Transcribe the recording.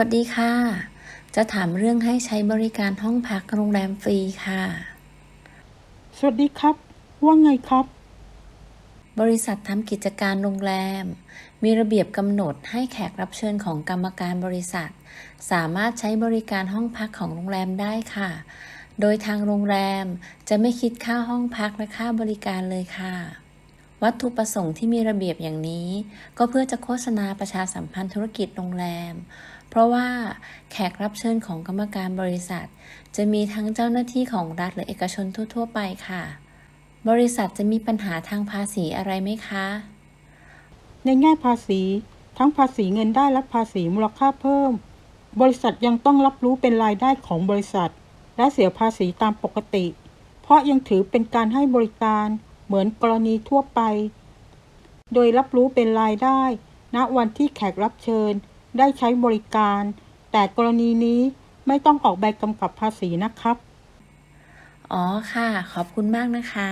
สวัสดีค่ะ จะถามเรื่องให้ใช้บริการห้องพักโรงแรมฟรีค่ะ สวัสดีครับ ว่าไงครับ บริษัททำกิจการโรงแรม มีระเบียบกำหนดให้แขกรับเชิญของกรรมการบริษัท สามารถใช้บริการห้องพักของโรงแรมได้ค่ะ โดยทางโรงแรมจะไม่คิดค่าห้องพักและค่าบริการเลยค่ะ วัตถุประสงค์ที่มีระเบียบอย่างนี้ ก็เพื่อจะโฆษณาประชาสัมพันธ์ธุรกิจโรงแรม เพราะว่าแขกรับเชิญของกรรมการบริษัท จะมีทั้งเจ้าหน้าที่ของรัฐหรือเอกชนทั่ว ๆ ไปค่ะ บริษัทจะมีปัญหาทางภาษีอะไรไหมคะ ในแง่ภาษี ทั้งภาษีเงินได้และภาษีมูลค่าเพิ่ม บริษัทยังต้องรับรู้เป็นรายได้ของบริษัท และเสียภาษีตามปกติ เพราะยังถือเป็นการให้บริการ เหมือนกรณีทั่วไป โดยรับรู้เป็นรายได้ณวันที่แขกรับเชิญได้ใช้บริการ แต่กรณีนี้ไม่ต้องออกใบกำกับภาษีนะครับ อ๋อค่ะ ขอบคุณมากนะคะ